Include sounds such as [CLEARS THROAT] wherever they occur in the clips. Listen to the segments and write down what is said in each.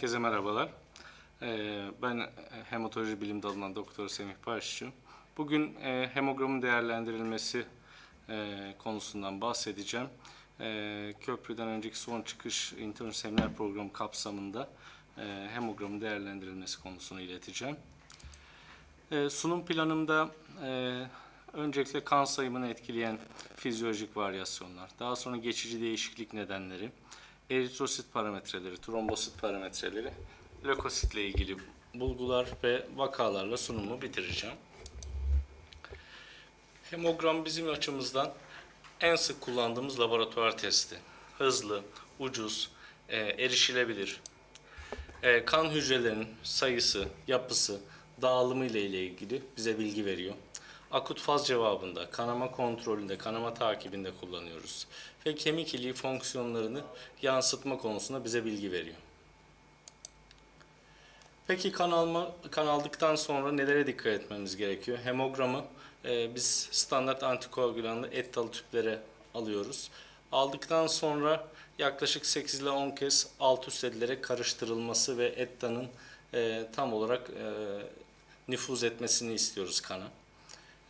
Herkese merhabalar. Ee, Ben hematoloji bilim dalından Doktor Semih Başçı. Bugün e, hemogramın değerlendirilmesi e, konusundan bahsedeceğim. E, Köprüden önceki son çıkış intern seminer programı kapsamında e, hemogramın değerlendirilmesi konusunu ileteceğim. E, Sunum planımda e, öncelikle kan sayımını etkileyen fizyolojik varyasyonlar, daha sonra geçici değişiklik nedenleri, eritrosit parametreleri, trombosit parametreleri, lökositle ilgili bulgular ve vakalarla sunumu bitireceğim. Hemogram bizim açımızdan en sık kullandığımız laboratuvar testi. Hızlı, ucuz, e, erişilebilir. E, kan hücrelerinin sayısı, yapısı, dağılımı ile ilgili bize bilgi veriyor. Akut faz cevabında, kanama kontrolünde, kanama takibinde kullanıyoruz. Ve kemik iliği fonksiyonlarını yansıtma konusunda bize bilgi veriyor. Peki kan, alma, kan aldıktan sonra nelere dikkat etmemiz gerekiyor? Hemogramı e, biz standart antikoagülanlı et dalı tüplere alıyoruz. Aldıktan sonra yaklaşık 8 ile 10 kez alt üst edilere karıştırılması ve ettanın e, tam olarak e, nüfuz etmesini istiyoruz kana.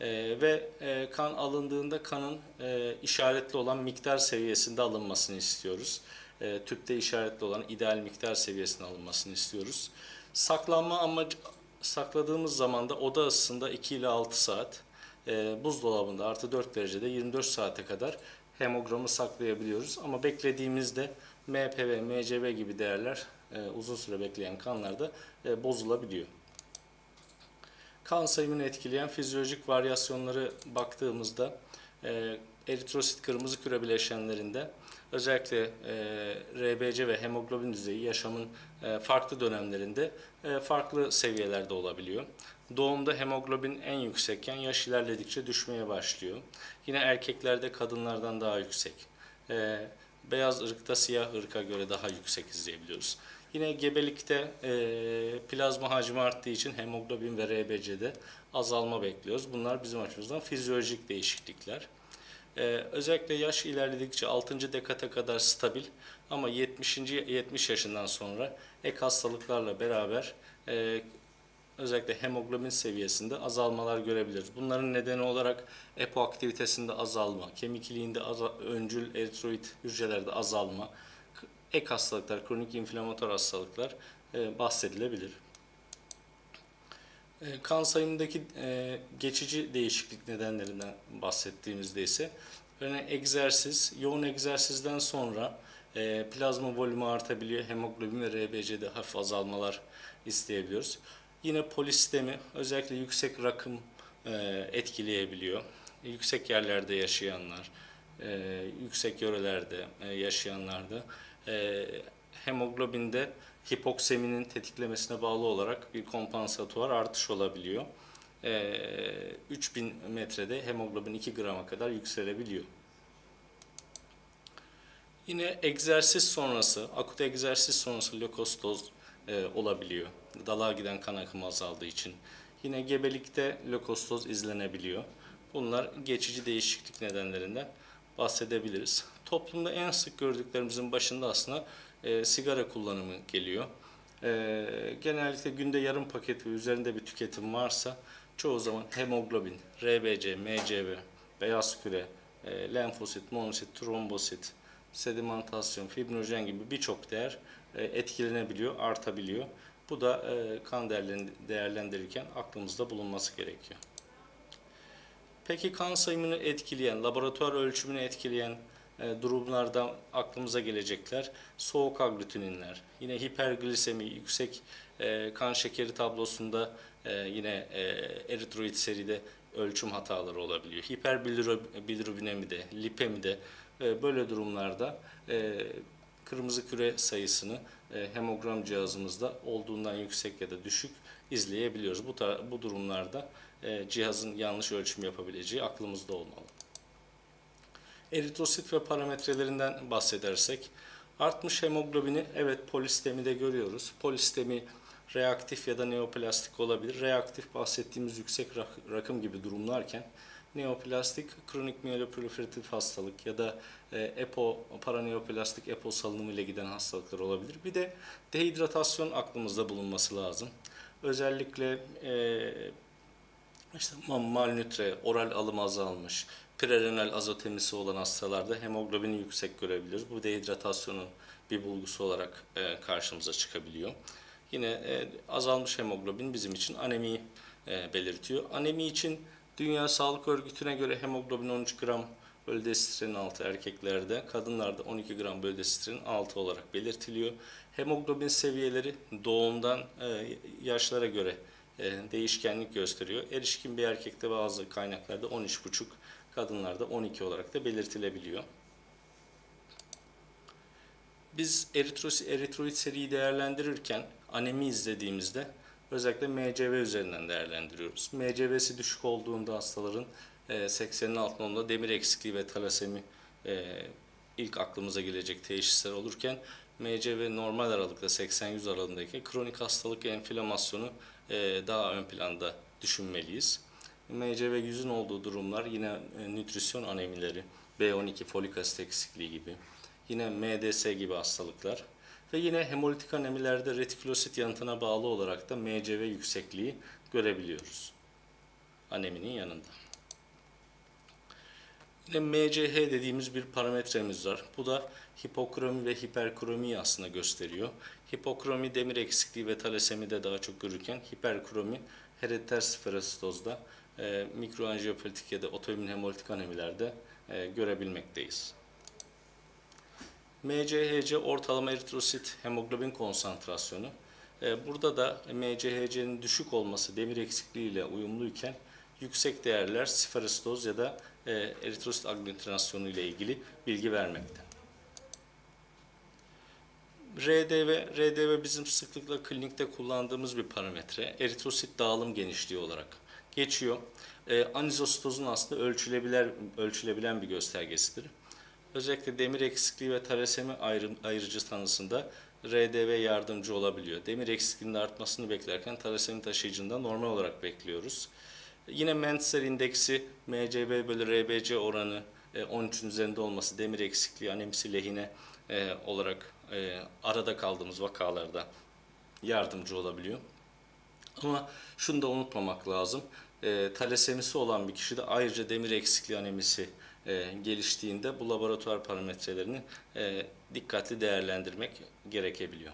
E, ve e, kan alındığında kanın e, işaretli olan miktar seviyesinde alınmasını istiyoruz. E, tüpte işaretli olan ideal miktar seviyesinde alınmasını istiyoruz. Saklanma amacı sakladığımız zaman da oda ısısında 2 ile 6 saat, e, buzdolabında artı 4 derecede 24 saate kadar hemogramı saklayabiliyoruz. Ama beklediğimizde MPV, MCV gibi değerler e, uzun süre bekleyen kanlarda e, bozulabiliyor. Kan sayımını etkileyen fizyolojik varyasyonları baktığımızda e, eritrosit kırmızı küre bileşenlerinde özellikle e, RBC ve hemoglobin düzeyi yaşamın e, farklı dönemlerinde e, farklı seviyelerde olabiliyor. Doğumda hemoglobin en yüksekken yaş ilerledikçe düşmeye başlıyor. Yine erkeklerde kadınlardan daha yüksek. E, beyaz ırkta siyah ırka göre daha yüksek izleyebiliyoruz. Yine gebelikte e, plazma hacmi arttığı için hemoglobin ve RBC'de azalma bekliyoruz. Bunlar bizim açımızdan fizyolojik değişiklikler. Ee, özellikle yaş ilerledikçe 6. dekata kadar stabil ama 70. 70 yaşından sonra ek hastalıklarla beraber e, özellikle hemoglobin seviyesinde azalmalar görebiliriz. Bunların nedeni olarak EPO aktivitesinde azalma, kemik iliğinde aza- öncül eritroid hücrelerde azalma, ek hastalıklar, kronik inflamatuar hastalıklar e, bahsedilebilir. E, Kan sayımındaki e, geçici değişiklik nedenlerinden bahsettiğimizde ise örneğin egzersiz, yoğun egzersizden sonra e, plazma volümü artabiliyor, hemoglobin ve RBC'de hafif azalmalar isteyebiliyoruz. Yine polistemi özellikle yüksek rakım e, etkileyebiliyor. Yüksek yerlerde yaşayanlar, e, yüksek yörelerde e, yaşayanlarda e, hemoglobinde hipokseminin tetiklemesine bağlı olarak bir kompansatuar artış olabiliyor. E, 3000 metrede hemoglobin 2 grama kadar yükselebiliyor. Yine egzersiz sonrası, akut egzersiz sonrası lökostoz e, olabiliyor. Dalağa giden kan akımı azaldığı için. Yine gebelikte lökostoz izlenebiliyor. Bunlar geçici değişiklik nedenlerinden bahsedebiliriz. Toplumda en sık gördüklerimizin başında aslında e, sigara kullanımı geliyor. E, genellikle günde yarım paket ve üzerinde bir tüketim varsa çoğu zaman hemoglobin, RBC, MCV, beyaz küre, e, lenfosit, monosit, trombosit, sedimentasyon, fibrinojen gibi birçok değer e, etkilenebiliyor, artabiliyor. Bu da e, kan değerlen- değerlendirirken aklımızda bulunması gerekiyor. Peki kan sayımını etkileyen, laboratuvar ölçümünü etkileyen durumlardan aklımıza gelecekler. Soğuk aglutininler, yine hiperglisemi, yüksek e, kan şekeri tablosunda e, yine e, eritroid seride ölçüm hataları olabiliyor. Hiperbilirubinemi de, lipemi de e, böyle durumlarda e, kırmızı küre sayısını e, hemogram cihazımızda olduğundan yüksek ya da düşük izleyebiliyoruz. Bu, bu durumlarda e, cihazın yanlış ölçüm yapabileceği aklımızda olmalı. Eritrosit ve parametrelerinden bahsedersek artmış hemoglobini evet polistemide görüyoruz. Polistemi reaktif ya da neoplastik olabilir. Reaktif bahsettiğimiz yüksek rak- rakım gibi durumlarken neoplastik kronik myeloproliferatif hastalık ya da e, EPO, paraneoplastik EPO salınımı ile giden hastalıklar olabilir. Bir de dehidratasyon aklımızda bulunması lazım. Özellikle e, işte ma- malnütre, oral alım azalmış, prerenal azotemisi olan hastalarda hemoglobini yüksek görebiliriz. Bu dehidratasyonun bir bulgusu olarak e, karşımıza çıkabiliyor. Yine e, azalmış hemoglobin bizim için anemiyi e, belirtiyor. Anemi için Dünya Sağlık Örgütü'ne göre hemoglobin 13 gram bölü desitrenin altı erkeklerde, kadınlarda 12 gram bölü desitrenin altı olarak belirtiliyor. Hemoglobin seviyeleri doğumdan e, yaşlara göre e, değişkenlik gösteriyor. Erişkin bir erkekte bazı kaynaklarda 13,5, kadınlarda 12 olarak da belirtilebiliyor. Biz eritrosit, eritroid seriyi değerlendirirken anemi izlediğimizde özellikle MCV üzerinden değerlendiriyoruz. MCV'si düşük olduğunda hastaların e, 80'in altında olduğunda demir eksikliği ve talasemi e, ilk aklımıza gelecek teşhisler olurken MCV normal aralıkta 80-100 aralığındaki kronik hastalık enflamasyonu e, daha ön planda düşünmeliyiz. MCV 100'ün olduğu durumlar yine e, nütrisyon anemileri, B12 folik asit eksikliği gibi, yine MDS gibi hastalıklar ve yine hemolitik anemilerde retikulosit yanıtına bağlı olarak da MCV yüksekliği görebiliyoruz. Aneminin yanında. Yine MCH dediğimiz bir parametremiz var. Bu da hipokromi ve hiperkromiyi aslında gösteriyor. Hipokromi demir eksikliği ve talasemide daha çok görürken hiperkromi herediter sferositozda, e, mikroanjiyopolitik ya da otoimmün hemolitik anemilerde e, görebilmekteyiz. MCHC ortalama eritrosit hemoglobin konsantrasyonu. E, Burada da MCHC'nin düşük olması demir eksikliği ile uyumluyken yüksek değerler sferositoz ya da e, eritrosit aglutinasyonu ile ilgili bilgi vermekte. RDV, RDV bizim sıklıkla klinikte kullandığımız bir parametre. Eritrosit dağılım genişliği olarak geçiyor. E, anizositozun aslında ölçülebilen, ölçülebilen bir göstergesidir. Özellikle demir eksikliği ve talasemi ayrı, ayrıcı tanısında RDV yardımcı olabiliyor. Demir eksikliğinin artmasını beklerken talasemi taşıyıcında normal olarak bekliyoruz. Yine Mentzer indeksi MCV bölü RBC oranı e, 13'ün üzerinde olması demir eksikliği anemisi lehine e, olarak e, arada kaldığımız vakalarda yardımcı olabiliyor. Ama şunu da unutmamak lazım. E, talasemisi olan bir kişide ayrıca demir eksikliği anemisi e, geliştiğinde bu laboratuvar parametrelerini e, dikkatli değerlendirmek gerekebiliyor.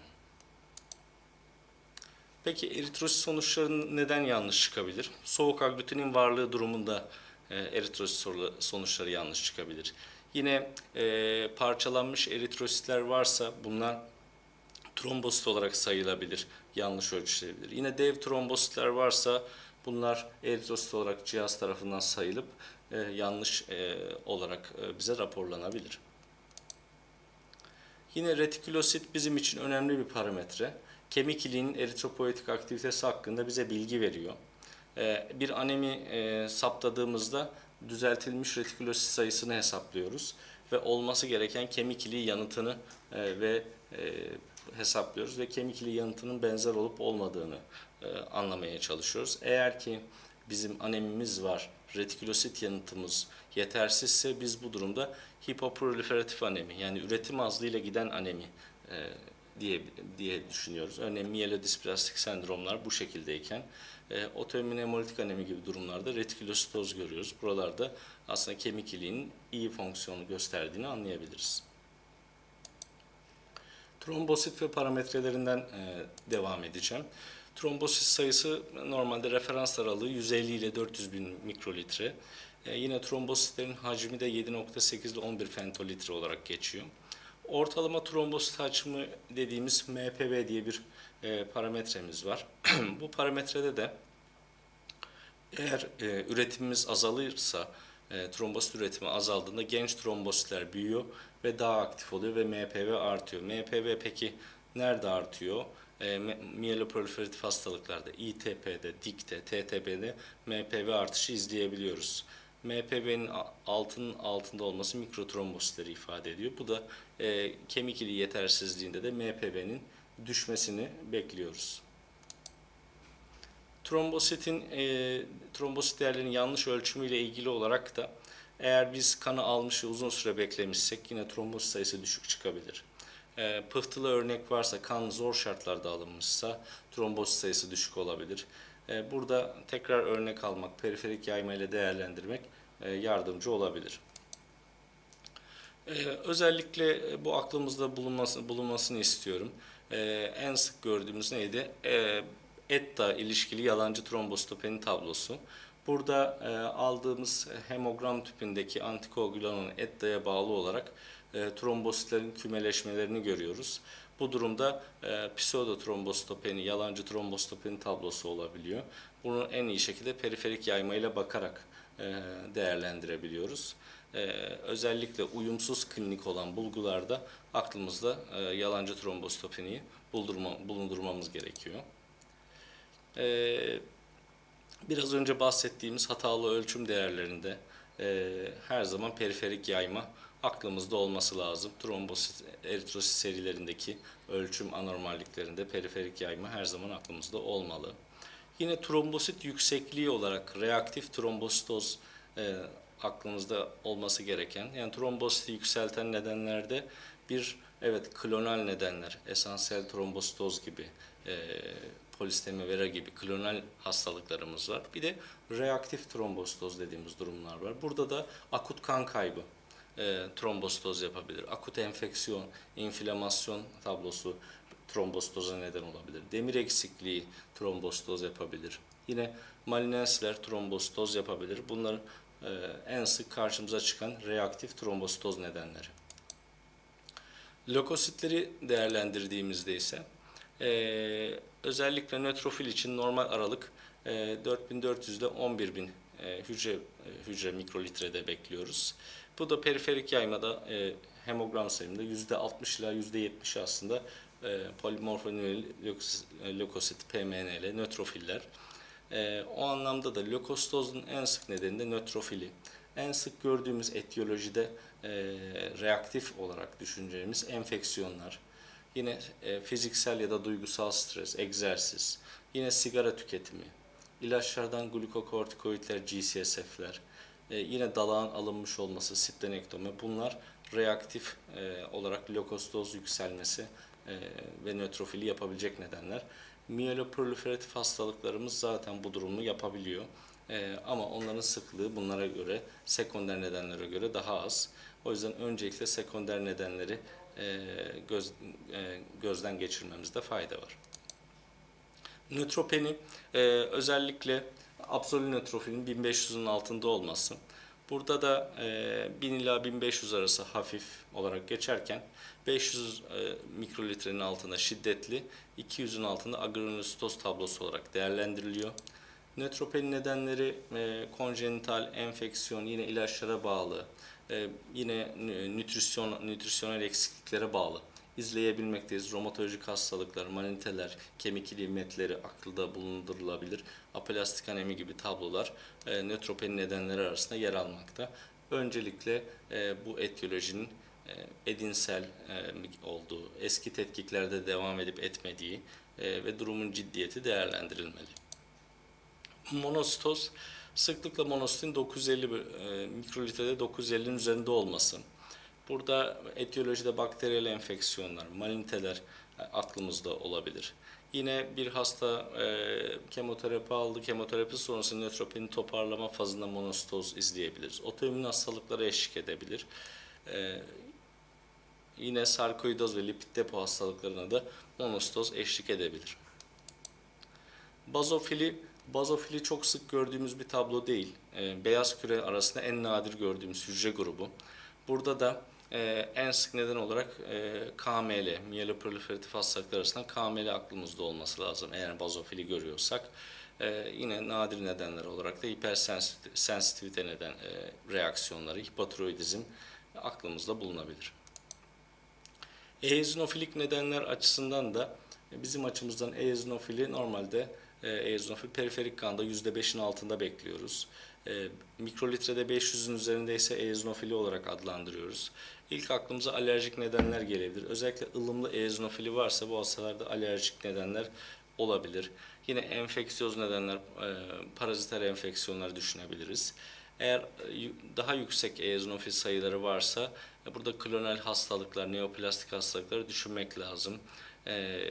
Peki eritrosit sonuçları neden yanlış çıkabilir? Soğuk aglutinin varlığı durumunda e, eritrosit sonuçları yanlış çıkabilir. Yine e, parçalanmış eritrositler varsa bunlar trombosit olarak sayılabilir, yanlış ölçülebilir. Yine dev trombositler varsa bunlar eritrosit olarak cihaz tarafından sayılıp e, yanlış e, olarak e, bize raporlanabilir. Yine retikülosit bizim için önemli bir parametre. Kemik iliğinin eritropoietik aktivitesi hakkında bize bilgi veriyor. E, bir anemi e, saptadığımızda düzeltilmiş retikülosit sayısını hesaplıyoruz ve olması gereken kemik iliği yanıtını e, ve e, hesaplıyoruz ve kemik iliği yanıtının benzer olup olmadığını e, anlamaya çalışıyoruz. Eğer ki bizim anemimiz var, retikülosit yanıtımız yetersizse biz bu durumda hipoproliferatif anemi yani üretim azlığıyla giden anemi e, diye diye düşünüyoruz. Örneğin miyelodisplastik sendromlar bu şekildeyken e, otoimmün hemolitik anemi gibi durumlarda retikülositoz görüyoruz. Buralarda aslında kemik iliğinin iyi fonksiyonu gösterdiğini anlayabiliriz. Trombosit ve parametrelerinden e, devam edeceğim. Trombosit sayısı normalde referans aralığı 150 ile 400 bin mikrolitre. E, yine trombositlerin hacmi de 7.8 ile 11 femtolitre olarak geçiyor. Ortalama trombosit hacmi dediğimiz MPV diye bir e, parametremiz var. [CLEARS THROAT] Bu parametrede de eğer e, üretimimiz azalırsa, e, trombosit üretimi azaldığında genç trombositler büyüyor ve daha aktif oluyor ve MPV artıyor. MPV peki nerede artıyor? E, miyeloproliferatif hastalıklarda, İTP'de, DIK'te, TTP'de MPV artışı izleyebiliyoruz. MPV'nin altının altında olması mikrotrombositleri ifade ediyor. Bu da e, kemik iliği yetersizliğinde de MPV'nin düşmesini bekliyoruz. Trombositin e, trombosit değerlerinin yanlış ölçümüyle ilgili olarak da eğer biz kanı almış ve uzun süre beklemişsek yine trombosit sayısı düşük çıkabilir. E, pıhtılı örnek varsa kan zor şartlarda alınmışsa trombosit sayısı düşük olabilir. E, burada tekrar örnek almak, periferik yayma ile değerlendirmek e, yardımcı olabilir. Ee, özellikle bu aklımızda bulunması, bulunmasını istiyorum. Ee, en sık gördüğümüz neydi? Ee, ETTA ilişkili yalancı trombositopeni tablosu. Burada e, aldığımız hemogram tüpündeki antikoagülanın ETTA'ya bağlı olarak e, trombositlerin kümeleşmelerini görüyoruz. Bu durumda e, pseudotrombositopeni, yalancı trombositopeni tablosu olabiliyor. Bunu en iyi şekilde periferik yaymayla bakarak e, değerlendirebiliyoruz. Ee, özellikle uyumsuz klinik olan bulgularda aklımızda e, yalancı trombositopeniyi bulundurmamız gerekiyor. Ee, biraz önce bahsettiğimiz hatalı ölçüm değerlerinde e, her zaman periferik yayma aklımızda olması lazım. Trombosit, eritrosit serilerindeki ölçüm anormalliklerinde periferik yayma her zaman aklımızda olmalı. Yine trombosit yüksekliği olarak reaktif trombositoz e, aklımızda olması gereken. Yani trombositi yükselten nedenlerde bir evet klonal nedenler, esansiyel trombositoz gibi, e, polistemi vera gibi klonal hastalıklarımız var. Bir de reaktif trombositoz dediğimiz durumlar var. Burada da akut kan kaybı e, trombositoz yapabilir. Akut enfeksiyon, inflamasyon tablosu trombositoza neden olabilir. Demir eksikliği trombositoz yapabilir. Yine malinensler trombositoz yapabilir. Bunların e, en sık karşımıza çıkan reaktif trombositoz nedenleri. Lökositleri değerlendirdiğimizde ise e, özellikle nötrofil için normal aralık e, 4400 ile 11000 e, hücre e, hücre mikrolitrede bekliyoruz. Bu da periferik yaymada e, hemogram sayımında %60 ila %70 aslında e, polimorfonil lökosit, PMNL, nötrofiller. E, o anlamda da lökostozun en sık nedeni de nötrofili. En sık gördüğümüz etiyolojide e, reaktif olarak düşüneceğimiz enfeksiyonlar. Yine e, fiziksel ya da duygusal stres, egzersiz. Yine sigara tüketimi. ilaçlardan glukokortikoidler, GCSF'ler. E, yine dalağın alınmış olması, splenektomi. Bunlar reaktif e, olarak lökostoz yükselmesi e, ve nötrofili yapabilecek nedenler. Miyaloproliferatif hastalıklarımız zaten bu durumu yapabiliyor. Ee, ama onların sıklığı bunlara göre, sekonder nedenlere göre daha az. O yüzden öncelikle sekonder nedenleri e, göz, e, gözden geçirmemizde fayda var. Nötropeni e, özellikle absolü nötrofilin 1500'ün altında olması. Burada da e, 1000 ila 1500 arası hafif olarak geçerken 500 e, mikrolitrenin altında şiddetli, 200'ün altında agranulositoz tablosu olarak değerlendiriliyor. Nötropeni nedenleri e, konjenital enfeksiyon, yine ilaçlara bağlı, e, yine nütrisyon, nütrisyonel eksikliklere bağlı izleyebilmekteyiz. Romatolojik hastalıklar, maniteler, kemik ilimetleri akılda bulundurulabilir. Aplastik anemi gibi tablolar e, nötropeni nedenleri arasında yer almakta. Öncelikle e, bu etiyolojinin e, edinsel e, olduğu, eski tetkiklerde devam edip etmediği e, ve durumun ciddiyeti değerlendirilmeli. Monostoz, sıklıkla monositin 950 e, mikrolitrede 950'nin üzerinde olması. Burada etiyolojide bakteriyel enfeksiyonlar, maliniteler e, aklımızda olabilir. Yine bir hasta e, kemoterapi aldı, kemoterapi sonrası nötropeni toparlama fazında monostoz izleyebiliriz. Otoimmün hastalıklara eşlik edebilir. E, yine sarkoidoz ve lipid depo hastalıklarına da monostoz eşlik edebilir. Bazofili Bazofili çok sık gördüğümüz bir tablo değil. E, beyaz küre arasında en nadir gördüğümüz hücre grubu. Burada da e, en sık neden olarak e, KML, miyeloproliferatif hastalıklar arasında KML aklımızda olması lazım eğer bazofili görüyorsak. E, yine nadir nedenler olarak da hipersensitivite neden e, reaksiyonları, hipotiroidizm aklımızda bulunabilir. Eozinofilik nedenler açısından da bizim açımızdan eozinofili normalde eozinofil periferik kanda %5'in altında bekliyoruz. E, mikrolitrede 500'ün üzerinde ise eozinofili olarak adlandırıyoruz. İlk aklımıza alerjik nedenler gelebilir. Özellikle ılımlı eozinofili varsa bu hastalarda alerjik nedenler olabilir. Yine enfeksiyöz nedenler, e, paraziter enfeksiyonları düşünebiliriz. Eğer e, daha yüksek eozinofil sayıları varsa e, burada klonal hastalıklar, neoplastik hastalıkları düşünmek lazım. E,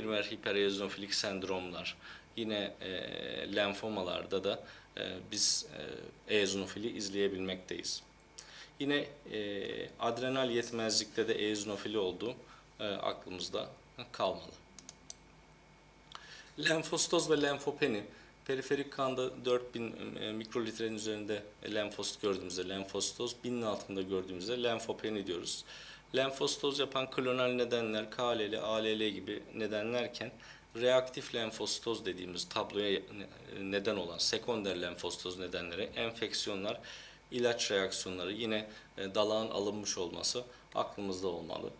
primer hipereozinofilik sendromlar, yine e, lenfomalarda da e, biz e, eozinofili izleyebilmekteyiz. Yine e, adrenal yetmezlikte de eozinofili olduğu e, aklımızda kalmalı. Lenfostoz ve lenfopeni periferik kanda 4000 e, mikrolitrenin üzerinde lenfosit gördüğümüzde lenfostoz, 1000'in altında gördüğümüzde lenfopeni diyoruz. Lenfostoz yapan klonal nedenler KLL, ALL gibi nedenlerken reaktif lenfostoz dediğimiz tabloya neden olan sekonder lenfostoz nedenleri enfeksiyonlar, ilaç reaksiyonları yine e, dalağın alınmış olması aklımızda olmalı.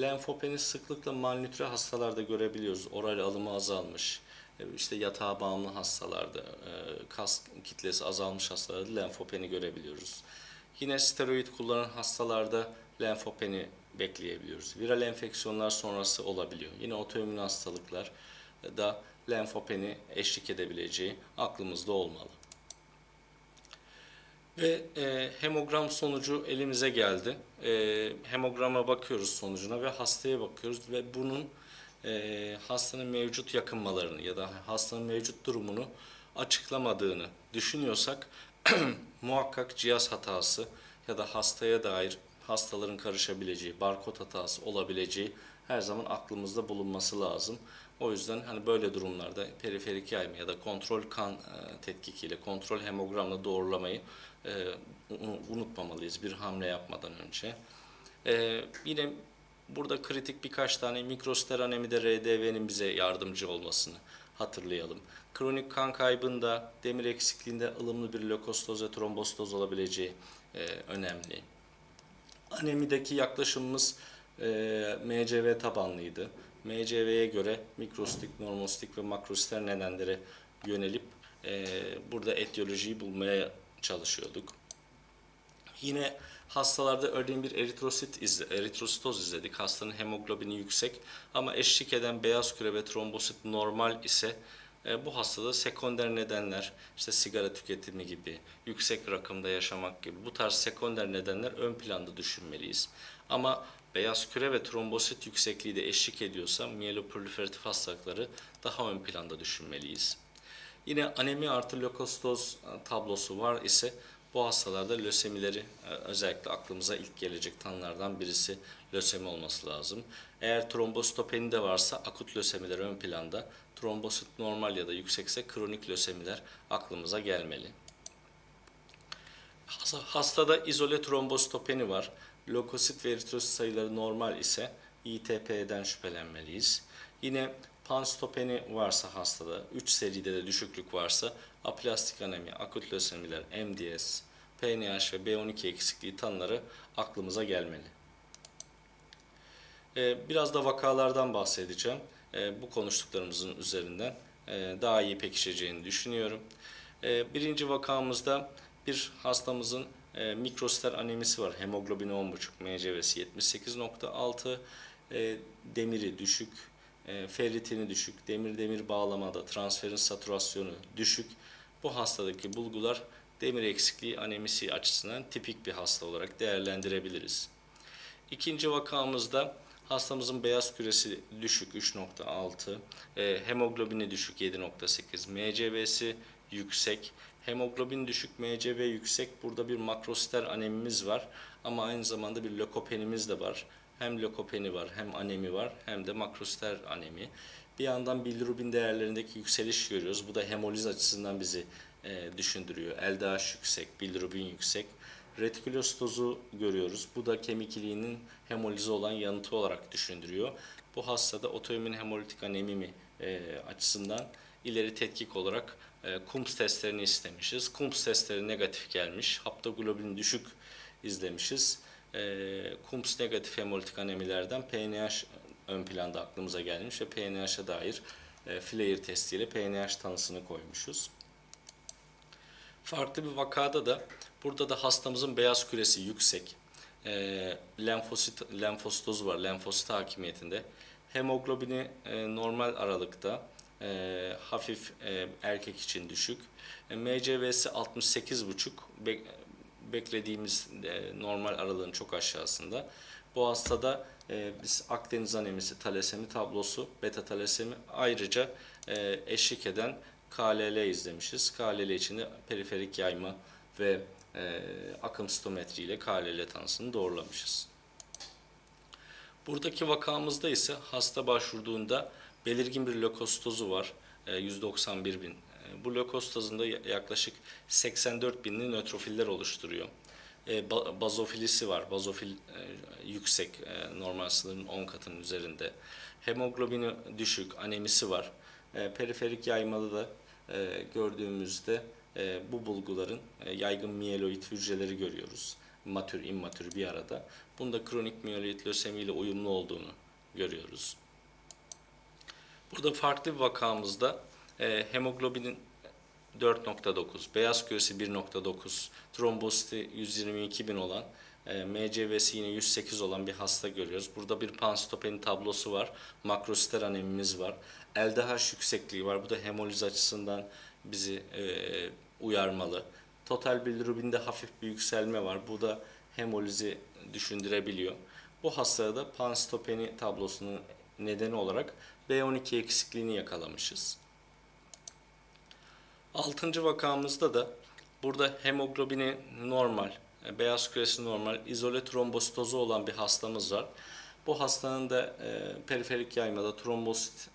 Lenfopeni sıklıkla malnütre hastalarda görebiliyoruz. Oral alımı azalmış, e, işte yatağa bağımlı hastalarda, e, kas kitlesi azalmış hastalarda lenfopeni görebiliyoruz. Yine steroid kullanan hastalarda lenfopeni bekleyebiliyoruz. Viral enfeksiyonlar sonrası olabiliyor. Yine otoimmün hastalıklar da lenfopeni eşlik edebileceği aklımızda olmalı. Ve e, hemogram sonucu elimize geldi. E, hemograma bakıyoruz sonucuna ve hastaya bakıyoruz ve bunun e, hastanın mevcut yakınmalarını ya da hastanın mevcut durumunu açıklamadığını düşünüyorsak [CLEARS THROAT] muhakkak cihaz hatası ya da hastaya dair hastaların karışabileceği, barkod hatası olabileceği her zaman aklımızda bulunması lazım. O yüzden hani böyle durumlarda periferik yayma ya da kontrol kan e, tetkikiyle, kontrol hemogramla doğrulamayı e, unu- unutmamalıyız bir hamle yapmadan önce. E, yine burada kritik birkaç tane mikrosteranemi de RDV'nin bize yardımcı olmasını hatırlayalım. Kronik kan kaybında, demir eksikliğinde ılımlı bir lökostoz ve trombostoz olabileceği e, önemli. Anemideki yaklaşımımız e, MCV tabanlıydı. MCV'ye göre mikrostik, normostik ve makrositer nedenlere yönelip e, burada etiyolojiyi bulmaya çalışıyorduk. Yine hastalarda örneğin bir eritrosit izle, eritrositoz izledik. Hastanın hemoglobini yüksek ama eşlik eden beyaz küre ve trombosit normal ise bu hastada sekonder nedenler, işte sigara tüketimi gibi, yüksek rakımda yaşamak gibi bu tarz sekonder nedenler ön planda düşünmeliyiz. Ama beyaz küre ve trombosit yüksekliği de eşlik ediyorsa miyeloproliferatif hastalıkları daha ön planda düşünmeliyiz. Yine anemi artı lökostoz e, tablosu var ise bu hastalarda lösemileri e, özellikle aklımıza ilk gelecek tanılardan birisi lösemi olması lazım. Eğer trombositopeni de varsa akut lösemiler ön planda, trombosit normal ya da yüksekse kronik lösemiler aklımıza gelmeli. Hasta- Hastada izole trombositopeni var. Lökosit ve eritrosit sayıları normal ise ITP'den şüphelenmeliyiz. Yine panstopeni varsa hastada, 3 seride de düşüklük varsa aplastik anemi, akut lösemiler, MDS, PNH ve B12 eksikliği tanıları aklımıza gelmeli. Ee, Biraz da vakalardan bahsedeceğim. Ee, Bu konuştuklarımızın üzerinden e, daha iyi pekişeceğini düşünüyorum. Ee, Birinci vakamızda bir hastamızın e, mikroster anemisi var. Hemoglobini 10,5, MCV'si 78,6, e, demiri düşük, e, ferritini düşük, demir-demir bağlamada transferin satürasyonu düşük. Bu hastadaki bulgular demir eksikliği anemisi açısından tipik bir hasta olarak değerlendirebiliriz. İkinci vakamızda hastamızın beyaz küresi düşük 3.6, e, hemoglobini düşük 7.8, MCV'si yüksek, hemoglobin düşük, MCV yüksek. Burada bir makrositer anemimiz var ama aynı zamanda bir lökopenimiz de var. Hem lökopeni var, hem anemi var, hem de makrositer anemi. Bir yandan bilirubin değerlerindeki yükseliş görüyoruz. Bu da hemoliz açısından bizi e, düşündürüyor. LDH yüksek, bilirubin yüksek. Retikülositozu görüyoruz. Bu da kemik iliğinin hemolize olan yanıtı olarak düşündürüyor. Bu hastada otoimmün hemolitik anemi mi e, açısından ileri tetkik olarak e, KUMS testlerini istemişiz. KUMS testleri negatif gelmiş. Haptoglobin düşük izlemişiz. E, KUMS negatif hemolitik anemilerden PNH ön planda aklımıza gelmiş ve PNH'a dair e, Flair testiyle PNH tanısını koymuşuz. Farklı bir vakada da burada da hastamızın beyaz küresi yüksek. E, lenfosit, lenfositoz var, lenfosit hakimiyetinde. Hemoglobini e, normal aralıkta, e, hafif e, erkek için düşük. E, MCV'si 68,5 bek- beklediğimiz e, normal aralığın çok aşağısında. Bu hastada e, biz Akdeniz anemisi, talasemi tablosu, beta talasemi ayrıca e, eşlik eden KLL izlemişiz. KLL için de periferik yayma ve e, akım stometri ile KLL doğrulamışız. Buradaki vakamızda ise hasta başvurduğunda belirgin bir lökostozu var. e, 191 bin. E, Bu lökostozun da ya- yaklaşık 84 binli nötrofiller oluşturuyor. E, ba- Bazofilisi var. Bazofil e, yüksek. e, Normal sınırın 10 katının üzerinde. Hemoglobini düşük. Anemisi var. E, Periferik yaymada da e, gördüğümüzde e, bu bulguların e, yaygın miyeloid hücreleri görüyoruz. Matür, immatür bir arada. Bunda kronik miyeloid lösemi ile uyumlu olduğunu görüyoruz. Burada farklı bir vakamızda e, hemoglobinin 4.9, beyaz küresi 1.9, trombositi 122 bin olan, e, MCV'si yine 108 olan bir hasta görüyoruz. Burada bir panstopeni tablosu var, makrositer anemimiz var, LDH yüksekliği var. Bu da hemoliz açısından bizi e, uyarmalı. Total bilirubinde hafif bir yükselme var. Bu da hemolizi düşündürebiliyor. Bu hastada da panstopeni tablosunun nedeni olarak B12 eksikliğini yakalamışız. Altıncı vakamızda da burada hemoglobini normal, e, beyaz küresi normal, izole trombositozu olan bir hastamız var. Bu hastanın da e, periferik yaymada trombosit,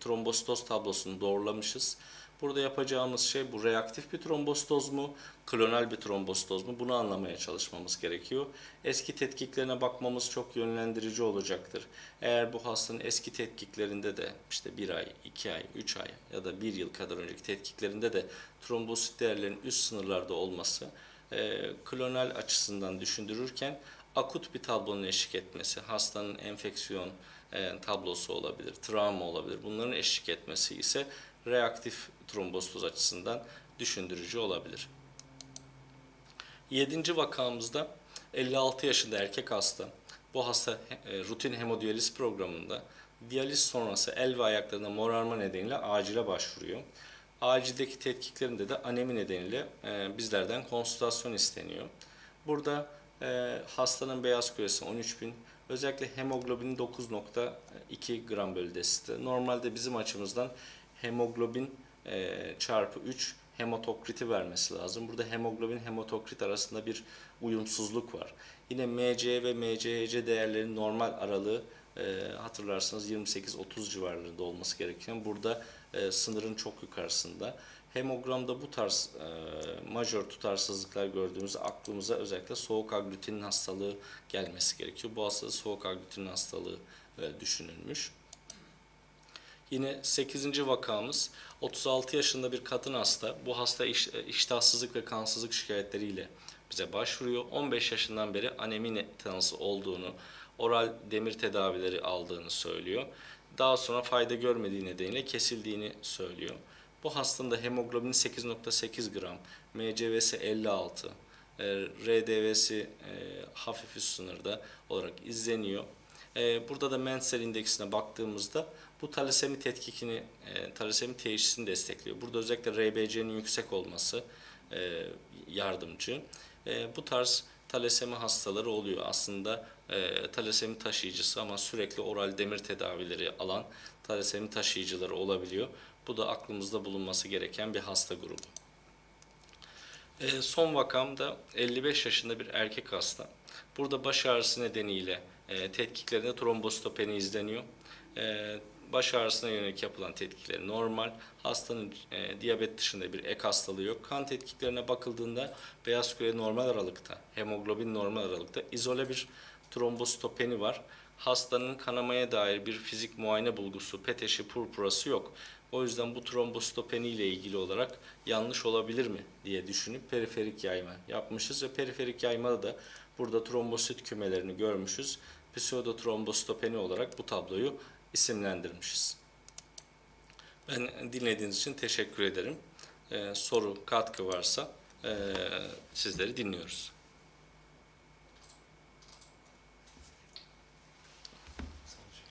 trombositoz tablosunu doğrulamışız. Burada yapacağımız şey bu reaktif bir trombositoz mu, klonal bir trombositoz mu bunu anlamaya çalışmamız gerekiyor. Eski tetkiklerine bakmamız çok yönlendirici olacaktır. Eğer bu hastanın eski tetkiklerinde de işte bir ay, iki ay, üç ay ya da bir yıl kadar önceki tetkiklerinde de trombosit değerlerin üst sınırlarda olması e, klonal açısından düşündürürken akut bir tablonun eşlik etmesi, hastanın enfeksiyon e, tablosu olabilir, travma olabilir. Bunların eşlik etmesi ise reaktif trombositoz açısından düşündürücü olabilir. Yedinci vakamızda 56 yaşında erkek hasta. Bu hasta e, rutin hemodiyaliz programında diyaliz sonrası el ve ayaklarında morarma nedeniyle acile başvuruyor. Acildeki tetkiklerinde de anemi nedeniyle e, bizlerden konsültasyon isteniyor. Burada e, hastanın beyaz küresi 13 bin, özellikle hemoglobin 9.2 gram bölü desite. Normalde bizim açımızdan hemoglobin e, çarpı 3 hematokriti vermesi lazım. Burada hemoglobin hematokrit arasında bir uyumsuzluk var. Yine MC ve MCHC değerlerinin normal aralığı e, hatırlarsanız 28-30 civarlarında olması gereken burada e, sınırın çok yukarısında. Hemogramda bu tarz e, majör tutarsızlıklar gördüğümüzde aklımıza özellikle soğuk aglutinin hastalığı gelmesi gerekiyor. Bu hastada soğuk aglutinin hastalığı e, düşünülmüş. Yine 8. vakamız 36 yaşında bir kadın hasta. Bu hasta iş, iştahsızlık ve kansızlık şikayetleriyle bize başvuruyor. 15 yaşından beri anemi tanısı olduğunu, oral demir tedavileri aldığını söylüyor. Daha sonra fayda görmediği nedeniyle kesildiğini söylüyor. Bu hastanın da hemoglobini 8.8 gram, MCV'si 56, e, RDV'si e, hafif üst sınırda olarak izleniyor. E, Burada da Menzel indeksine baktığımızda bu talasemi tetkikini, e, talasemi teşhisini destekliyor. Burada özellikle RBC'nin yüksek olması e, yardımcı. E, Bu tarz talasemi hastaları oluyor. Aslında e, talasemi taşıyıcısı ama sürekli oral demir tedavileri alan talasemi taşıyıcıları olabiliyor. Bu da aklımızda bulunması gereken bir hasta grubu. E, son vakam da 55 yaşında bir erkek hasta. Burada baş ağrısı nedeniyle e, tetkiklerinde trombositopeni izleniyor. E, baş ağrısına yönelik yapılan tetkikleri normal. Hastanın e, diyabet dışında bir ek hastalığı yok. Kan tetkiklerine bakıldığında beyaz küre normal aralıkta, hemoglobin normal aralıkta, izole bir trombositopeni var. Hastanın kanamaya dair bir fizik muayene bulgusu, peteşi, purpurası yok. O yüzden bu trombositopeni ile ilgili olarak yanlış olabilir mi diye düşünüp periferik yayma yapmışız ve periferik yaymada da burada trombosit kümelerini görmüşüz. Pseudotrombositopeni olarak bu tabloyu isimlendirmişiz. Ben dinlediğiniz için teşekkür ederim. Ee, soru, katkı varsa ee, sizleri dinliyoruz.